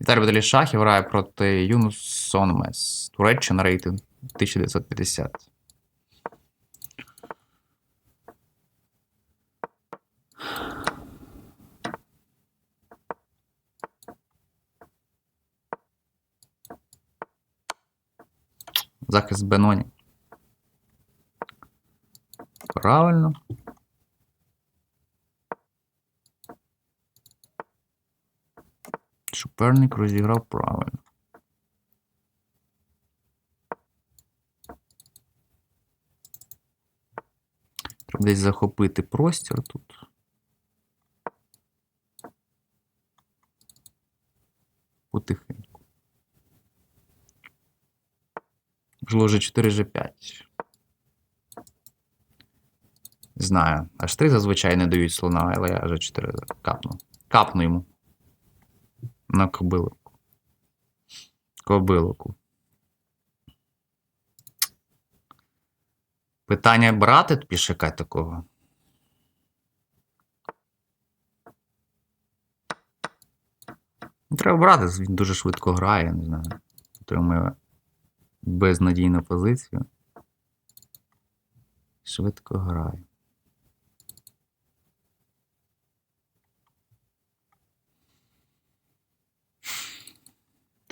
Віталій Баталій Шахів грає проти Юнус Сонмес. Туреччина рейтинг 1950. Захист Беноні. Правильно. Суперник розіграв правильно. Треба десь захопити простір тут. Потихеньку. Можливо, вже 4 G5. Знаю. Аж 3 зазвичай не дають слона, але я вже 4 капну. Капну йому. На кобилку. Кобилку. Питання брати пішака такого. Треба брати, він дуже швидко грає, не знаю. Отримує безнадійну позицію. Швидко грає.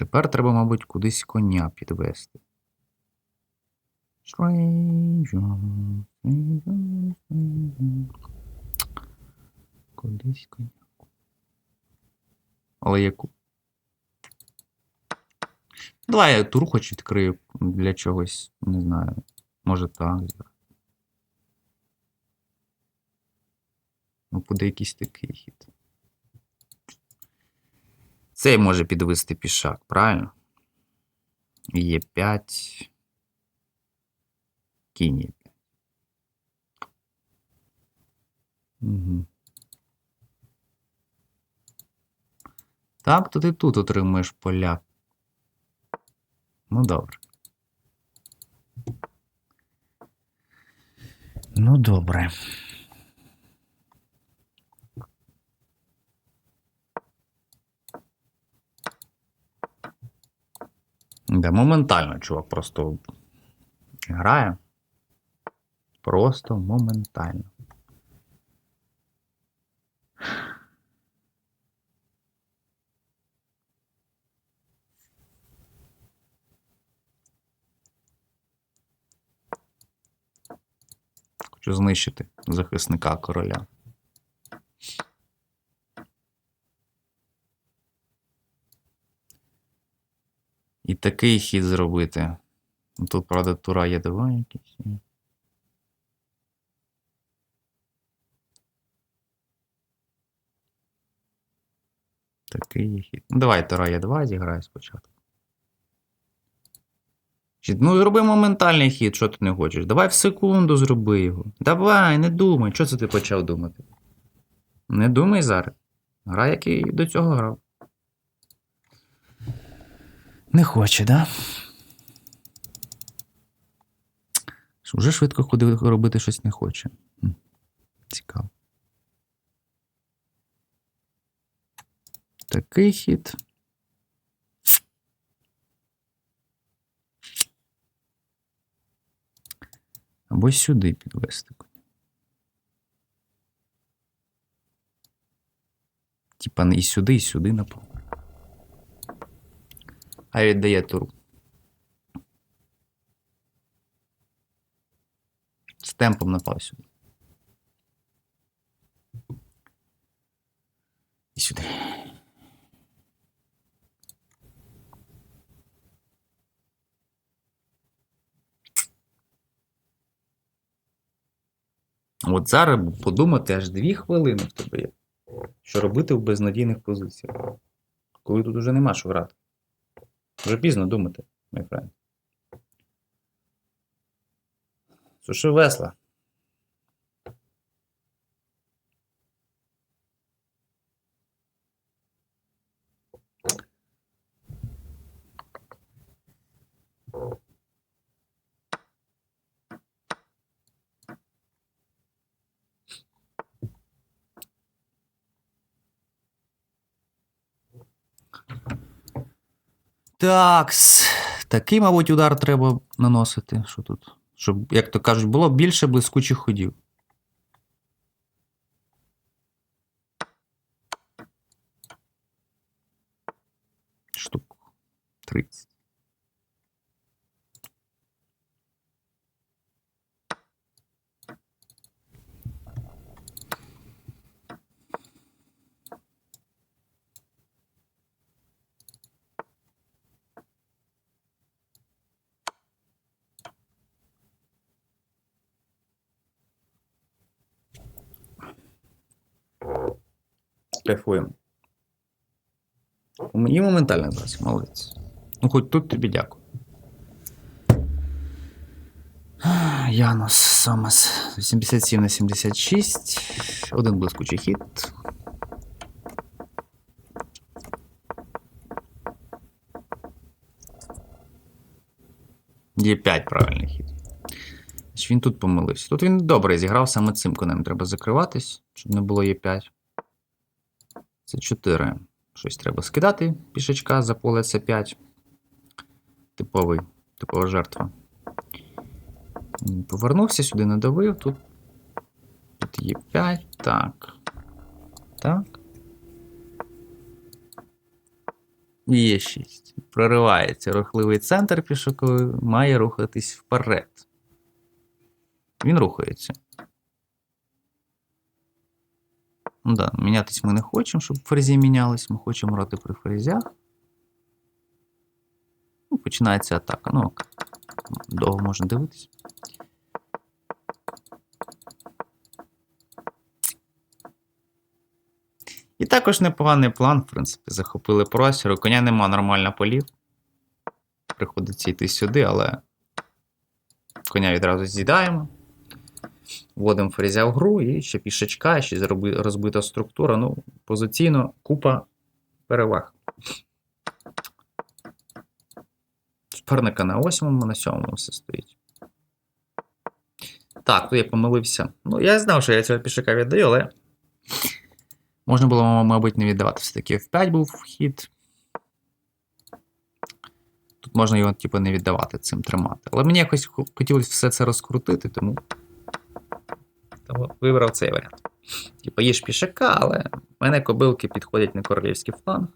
Тепер треба, мабуть, кудись коня підвести. Кудись коня. Але яку? Давай я тур хоч відкрию для чогось, не знаю. Може так. Ну, буде якийсь такий хід. Цей може підвести пішак, правильно? Є 5. Кінь є 5. Угу. Так, то ти тут отримуєш поля. Ну, добре. Ну, добре. Да, моментально, чувак, просто грає. Просто моментально. Хочу знищити захисника короля. Такий хід зробити. Ну, Тут, правда, тура є два якісь. Такий хід. Ну, давай тура є 2 зіграю спочатку. Ну, зроби моментальний хід, що ти не хочеш. Давай в секунду зроби його. Давай, не думай. Що це ти почав думати? Не думай зараз. Грай, як і до цього грав. Не хоче, да? Уже швидко ходив робити щось не хоче. Цікаво. Такий хід. Або сюди підвести. коня. Типа і сюди, і сюди напав. А віддає туру. З темпом напав сюди. І сюди. От зараз подумати аж дві хвилини в тебе є. Що робити в безнадійних позиціях. Коли тут уже нема що грати. Вже пізно думати, мій френд. Суши весла. Так, такий, мабуть, удар треба наносити. Що тут? Щоб, як то кажуть, було більше блискучих ходів. Штук 30. Кайфуємо. І моментально зараз, молодець. Ну, хоч тут тобі дякую. Янус Сомас 87 на 76. Один блискучий хід. Є 5 правильний хід. Він тут помилився. Тут він добре зіграв, саме цим конем треба закриватись, щоб не було Є5. Це 4. Щось треба скидати пішечка за поле це 5. Типовий, типова жертва. Повернувся сюди, надавив. Тут, тут є 5. Так. Так. І Є 6. Проривається рухливий центр пішоковий, має рухатись вперед. Він рухається. Ну да, мінятись ми не хочемо, щоб ферзі мінялись. Ми хочемо грати при ферзях. Ну, починається атака. Ну, довго можна дивитись. І також непоганий план, в принципі, захопили простір. У коня нема нормально полів. Приходиться йти сюди, але коня відразу з'їдаємо. Вводимо ферзя в гру і ще пішечка, ще розбита структура. Ну, позиційно купа переваг. Суперника на восьмому, на сьомому все стоїть. Так, тут я помилився. Ну, я знав, що я цього пішака віддаю, але. Можна було, мабуть, не віддавати. Все-таки F5 був вхід. Тут можна його, типу, не віддавати цим тримати. Але мені якось хотілося все це розкрутити, тому. Вибрав цей варіант. Типа є ж пішака, але в мене кобилки підходять на королівський фланг.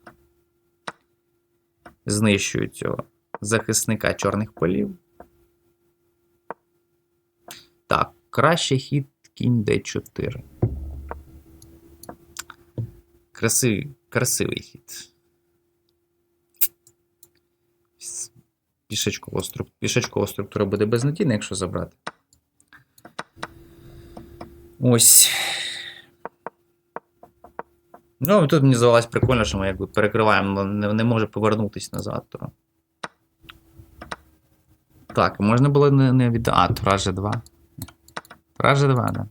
Знищують цього захисника чорних полів. Так, краще хід кінь d4. Красивий, красивий хід. Пішечкова структура буде безнадійна, якщо забрати. Ось. Ну, тут мені здавалось прикольно, що ми якби перекриваємо, але не, не може повернутися назад. То. Так, можна було не, не віддати. А, Тураж 2. Тураж 2, да.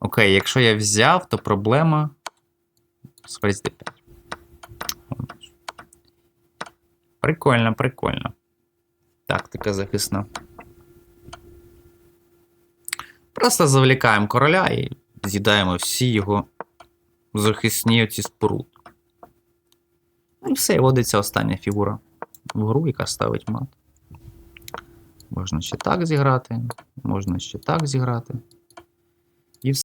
Окей, якщо я взяв, то проблема з ферзь d5. Прикольно, прикольно. Тактика захисна. Просто завлікаємо короля і з'їдаємо всі його захисні оці споруд. Ну і все, і вводиться остання фігура в гру, яка ставить мат. Можна ще так зіграти, можна ще так зіграти.